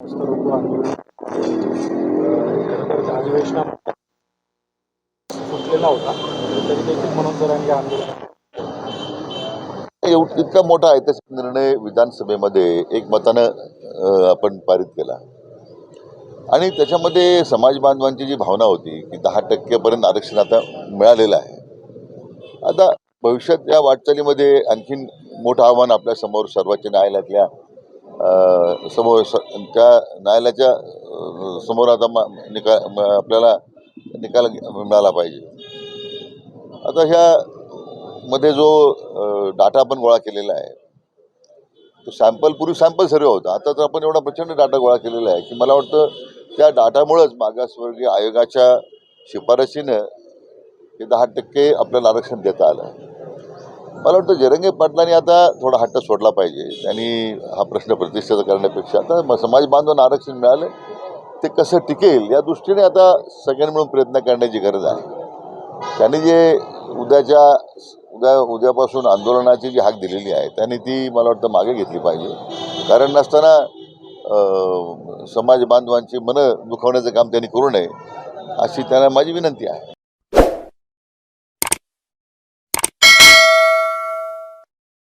रोको सुटलेला होता तरी देखील आंदोलन इतका मोठा ऐतिहासिक निर्णय विधानसभेमध्ये एकमतानं मतानं आपण पारित केला. आणि त्याच्यामध्ये समाज बांधवांची जी भावना होती की दहा टक्केपर्यंत आरक्षण आता मिळालेलं आहे. आता भविष्यात या वाटचालीमध्ये आणखीन मोठं आव्हान आपल्यासमोर सर्वोच्च न्यायालयातल्या समोर स- त्या न्यायालयाच्या समोर आता मा निकाल आपल्याला निकाल मिळाला पाहिजे. आता ह्या मध्ये जो डाटा आपण गोळा केलेला आहे तो सॅम्पल पूर्वी सॅम्पल सर्वे होता. आता तर आपण एवढा प्रचंड डाटा गोळा केलेला आहे की मला वाटतं त्या डाटामुळंच मागासवर्गीय आयोगाच्या शिफारशीनं हे दहा टक्के आपल्याला आरक्षण देता आलं. मला वाटतं जरंगे पाटलांनी आता थोडा हट्ट सोडला पाहिजे. त्यांनी हा प्रश्न प्रतिष्ठित करण्यापेक्षा आता म- समाज बांधवांना आरक्षण मिळालं ते कसं टिकेल या दृष्टीने आता सगळ्यांनी मिळून प्रयत्न करण्याची गरज आहे. त्यांनी जे उद्याच्या उद्या उद्यापासून आंदोलनाची जी हाक दिलेली आहे त्यांनी ती मला वाटतं मागे घेतली पाहिजे. कारण नसताना समाज बांधवांची मनं दुखवण्याचं काम त्यांनी करू नये अशी त्यांना माझी विनंती आहे.